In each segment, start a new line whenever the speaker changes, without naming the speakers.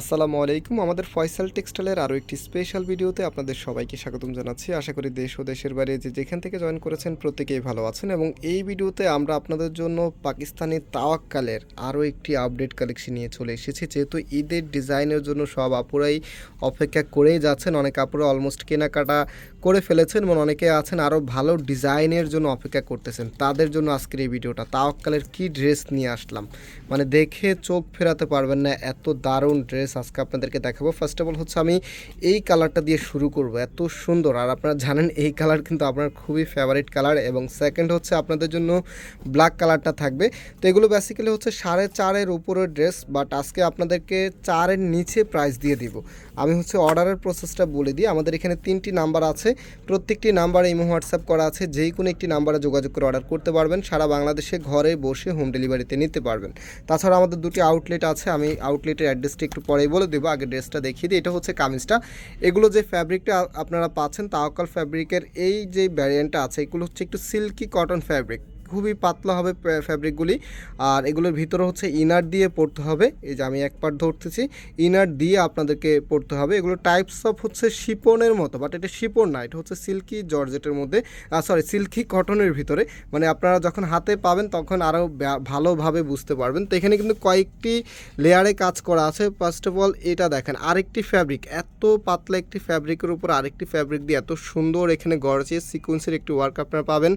আসসালামু আলাইকুম। আমাদের ফয়সাল টেক্সটাইলের আরও একটি স্পেশাল ভিডিওতে আপনাদের সবাইকে স্বাগতম জানাচ্ছি। আশা করি দেশ ও দেশের বাইরে যে যেখান থেকে জয়েন করেছেন প্রত্যেকেই ভালো আছেন এবং এই ভিডিওতে আমরা আপনাদের জন্য পাকিস্তানি তাওয়াক্কালের আরও একটি আপডেট কালেকশন নিয়ে চলে এসেছি। যেহেতু ঈদের ডিজাইনের জন্য সব আপুরাই অপেক্ষা করেই যাচ্ছেন, অনেক আপুরা অলমোস্ট কেনাকাটা করে ফেলেছেন এবং অনেকে আছেন আরও ভালো ডিজাইনের জন্য অপেক্ষা করতেছেন। তাদের জন্য আজকের এই ভিডিওটা। তাওয়াক্কালের কি ড্রেস নিয়ে আসলাম? মানে দেখে চোখ ফেরাতে পারবেন না, এত দারুণ ড্রেস আজকে আপনাদেরকে দেখাবো। ফার্স্ট অফ অল হচ্ছে আমি এই কালারটা দিয়ে শুরু করব, এত সুন্দর। আর আপনারা জানেন এই কালার কিন্তু আপনার খুবই ফেভারিট কালার এবং সেকেন্ড হচ্ছে আপনাদের জন্য ব্ল্যাক কালারটা থাকবে। তো এগুলো বেসিক্যালি হচ্ছে সাড়ে চারের উপরের ড্রেস বাট আজকে আপনাদেরকে চারের নিচে প্রাইস দিয়ে দিব। আমি হচ্ছে অর্ডারের প্রসেসটা বলে দিই। আমাদের এখানে তিনটি নাম্বার আছে। প্রত্যেকটি নাম্বারে ইমো, হোয়াটসঅ্যাপ করা আছে, যেই কোনো একটি নাম্বারে যোগাযোগ করে অর্ডার করতে পারবেন, সারা বাংলাদেশে ঘরে বসে হোম ডেলিভারিতে নিতে পারবেন। তাছাড়া আমাদের দুটি আউটলেট আছে, আমি আউটলেটের অ্যাড্রেসটি একটু পরেই বলে দেবো, আগে ড্রেসটা দেখিয়ে দিই, এটা হচ্ছে কামিজটা। এগুলো যে ফ্যাব্রিকটা আপনারা পাচ্ছেন তাওকাল ফ্যাব্রিকের এই যে ভ্যারিয়েন্টটা আছে, এগুলো হচ্ছে একটু সিল্কি কটন ফ্যাব্রিক খুবই পাতলা হবে ফ্যাব্রিকগুলি আর এগুলোর ভিতরে হচ্ছে ইনার দিয়ে পড়তে হবে। এই যে আমি এক পার্ট ধরতেছি ইনার দিয়ে আপনাদেরকে পড়তে হবে। এগুলো টাইপস অফ হচ্ছে শিপনের মতো বাট এটা শিপন না, এটা হচ্ছে সিল্কি জর্জেটের মধ্যে সরি সিল্কি কটনের ভিতরে। মানে আপনারা যখন হাতে পাবেন, তখন আরও ভালোভাবে বুঝতে পারবেন। তো এখানে কিন্তু কয়েকটি লেয়ারে কাজ করা আছে। ফার্স্ট অফ অল এটা দেখেন, আরেকটি ফ্যাব্রিক এত পাতলা একটি ফ্যাব্রিকের উপর আরেকটি ফ্যাব্রিক দিয়ে এত সুন্দর এখানে গরজিয়াস সিকোয়েন্সের একটি ওয়ার্ক আপনারা পাবেন।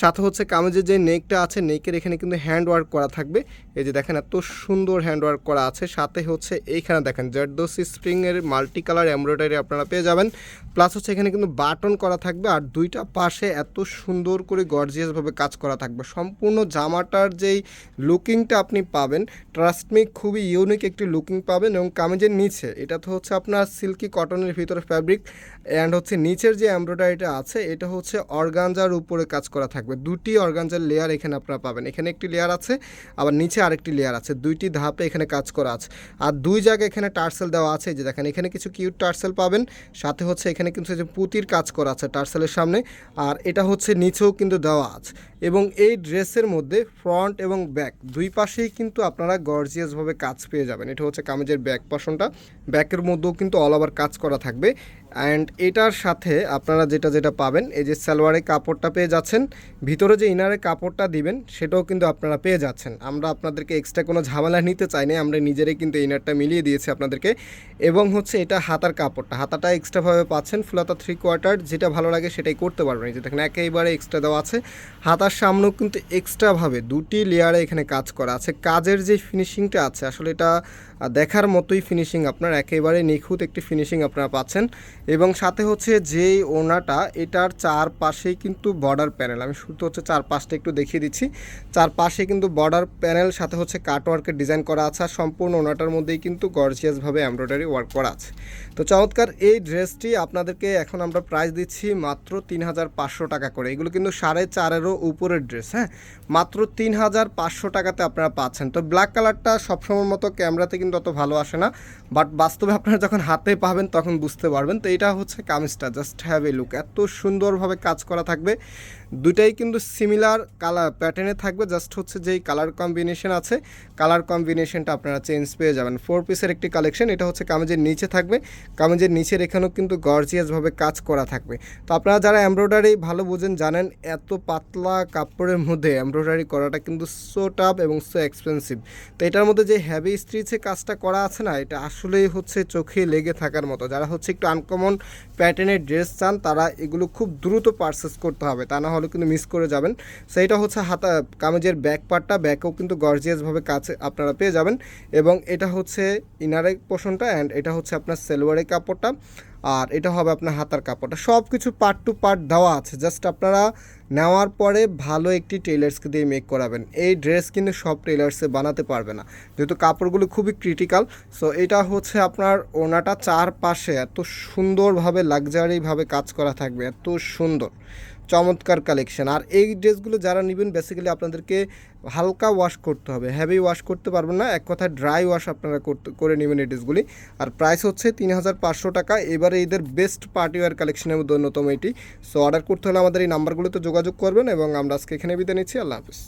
সাথে হচ্ছে কামেজের যে নেকটা আছে, নেকের এখানে কিন্তু হ্যান্ড ওয়ার্ক করা থাকবে। এই যে দেখেন এত সুন্দর হ্যান্ড ওয়ার্ক করা আছে। সাথে হচ্ছে এইখানে দেখেন জারদোসি স্প্রিংয়ের মাল্টি কালার এমব্রয়ডারি আপনারা পেয়ে যাবেন। প্লাস হচ্ছে এখানে কিন্তু বাটন করা থাকবে আর দুইটা পাশে এত সুন্দর করে গর্জিয়াসভাবে কাজ করা থাকবে। সম্পূর্ণ জামাটার যেই লুকিংটা আপনি পাবেন ট্রাস্টমি খুবই ইউনিক একটি লুকিং পাবেন এবং কামিজের নিচে। এটা তো হচ্ছে আপনার সিল্কি কটনের ভিতরে ফ্যাব্রিক অ্যান্ড হচ্ছে নিচের যে এমব্রয়ডারিটা আছে, এটা হচ্ছে অর্গানজার উপরে কাজ করা থাকবে। দুটি অর্গানজার লেয়ার এখানে আপনারা পাবেন। এখানে একটি লেয়ার আছে, আবার নিচে আরেকটি লেয়ার আছে। দুইটি ধাপে এখানে কাজ করা আছে। আর দুই জায়গায় এখানে টার্সেল দেওয়া আছে যে দেখেন, এখানে কিছু কিউট টার্সেল পাবেন। সাথে হচ্ছে এখানে কিন্তু যে পুতির কাজ করা আছে টার্সেলের সামনে। আর এটা হচ্ছে নিচেও কিন্তু দেওয়া আছে। এবং এই ড্রেসের মধ্যে ফ্রন্ট এবং ব্যাক দুই পাশেই কিন্তু আপনারা গর্জিয়াসভাবে কাজ পেয়ে যাবেন। এটা হচ্ছে কামেজের ব্যাক পাশনটা ব্যাকের মধ্যেও কিন্তু অল ওভার কাজ করা থাকবে। অ্যান্ড এটার সাথে আপনারা যেটা যেটা পাবেন, এই যে সালোয়ারের কাপড়টা পেয়ে যাচ্ছেন, ভিতরে যে ইনারের কাপড়টা দিবেন, সেটাও কিন্তু আপনারা পেয়ে যাচ্ছেন। আমরা আপনাদেরকে এক্সট্রা কোনো ঝামেলা নিতে চাই না আমরা নিজেরাই কিন্তু ইনারটা মিলিয়ে দিয়েছি আপনাদেরকে। এবং হচ্ছে এটা হাতার কাপড়টা, হাতাটা এক্সট্রাভাবে পাচ্ছেন, ফুলাতা থ্রি কোয়ার্টার যেটা ভালো লাগে সেটাই করতে পারবেন। এই যে দেখেন, একেবারে এক্সট্রা দেওয়া আছে। হাতার সামনেও কিন্তু এক্সট্রাভাবে দুটি লেয়ারে এখানে কাজ করা আছে। কাজের যে ফিনিশিংটা আছে, আসলে এটা দেখার মতোই ফিনিশিং আপনার, একেবারে নিখুঁত একটি ফিনিশিং আপনারা পাচ্ছেন। এবং সাথে হচ্ছে যেই ওনাটা, এটার চারপাশেই কিন্তু বর্ডার প্যানেল আমি শুরুতে হচ্ছে চার পাশটা একটু দেখিয়ে দিচ্ছি। চারপাশে কিন্তু বর্ডার প্যানেল সাথে হচ্ছে কাট ওয়ার্কের ডিজাইন করা আছে আর সম্পূর্ণ ওনাটার মধ্যেই কিন্তু গর্জিয়াসভাবে এমব্রয়ডারি ওয়ার্ক করা আছে। তো চমৎকার, এই ড্রেসটি আপনাদেরকে এখন আমরা প্রাইস দিচ্ছি মাত্র তিন হাজার পাঁচশো টাকা করে। এগুলো কিন্তু সাড়ে চারেরও উপরের ড্রেস হ্যাঁ? মাত্র তিন হাজার পাঁচশো টাকাতে আপনারা পাচ্ছেন। তো ব্ল্যাক কালারটা সবসময় মতো ক্যামেরাতে কিন্তু অত ভালো আসে না। বাট বাস্তবে আপনারা যখন হাতে পাবেন তখন বুঝতে পারবেন। তো এটা হচ্ছে কামিজটা জাস্ট হ্যাভ এ লুক এত সুন্দরভাবে কাজ করা থাকবে। দুটাই কিন্তু সিমিলার কালার প্যাটার্নে থাকবে জাস্ট হচ্ছে যেই কালার কম্বিনেশন আছে কালার কম্বিনেশনটা আপনারা চেঞ্জ পেয়ে যাবেন। ফোর পিসের একটি কালেকশন এটা হচ্ছে কামিজের নিচে থাকবে। কামিজের নিচের এখানেও কিন্তু গর্জিয়াসভাবে কাজ করা থাকবে। তো আপনারা যারা এমব্রয়ডারি ভালো বোঝেন, জানেন এত পাতলা কাপড়ের মধ্যে এমব্রয়ডারি করাটা কিন্তু সো টাফ এবং সো এক্সপেন্সিভ তো এটার মধ্যে যে হ্যাভি স্ট্রিচে কাজটা করা আছে না, এটা আসলেই হচ্ছে চোখে লেগে থাকার মতো। যারা হচ্ছে একটু আনকমন প্যাটার্নের ড্রেস চান, তারা এগুলো খুব দ্রুত পারচেস করতে হবে, তা না হলে কিন্তু মিস করে যাবেন। সেইটা হচ্ছে হাতা, কামিজের ব্যাক পার্টটা ব্যাকও কিন্তু গর্জিয়াসভাবে কাছে আপনারা পেয়ে যাবেন। এবং এটা হচ্ছে ইনারের পোষণটা অ্যান্ড এটা হচ্ছে আপনার সেলোয়ারের কাপড়টা। আর এটা হবে আপনার হাতার কাপড়টা। সব কিছু পার্ট টু পার্ট দেওয়া আছে। জাস্ট আপনারা নেওয়ার পরে ভালো একটি টেলার্সকে দিয়ে মেক করাবেন। এই ড্রেস কিন্তু সব টেলার্সে বানাতে পারবে না। যেহেতু কাপড়গুলো খুবই ক্রিটিক্যাল সো এটা হচ্ছে আপনার ওনাটা চারপাশে এত সুন্দরভাবে লাক্সারিভাবে কাজ করা থাকবে। এত সুন্দর। চমৎকার কালেকশন আর এই ড্রেসগুলো যারা নেবেন বেসিক্যালি আপনাদেরকে হালকা ওয়াশ করতে হবে। হ্যাভি ওয়াশ করতে পারবেন না, এক কথায় ড্রাই ওয়াশ আপনারা করতে, করে নেবেন এই ড্রেসগুলি আর প্রাইস হচ্ছে তিন হাজার পাঁচশো টাকা। এবারে এদের বেস্ট পার্টি ওয়ার কালেকশনের মধ্যে অন্যতম এটি। সো অর্ডার করতে হলে আমাদের এই নাম্বারগুলোতে যোগাযোগ করবেন এবং আমরা আজকে এখানে বিদায় নিচ্ছি। আল্লাহ হাফিজ।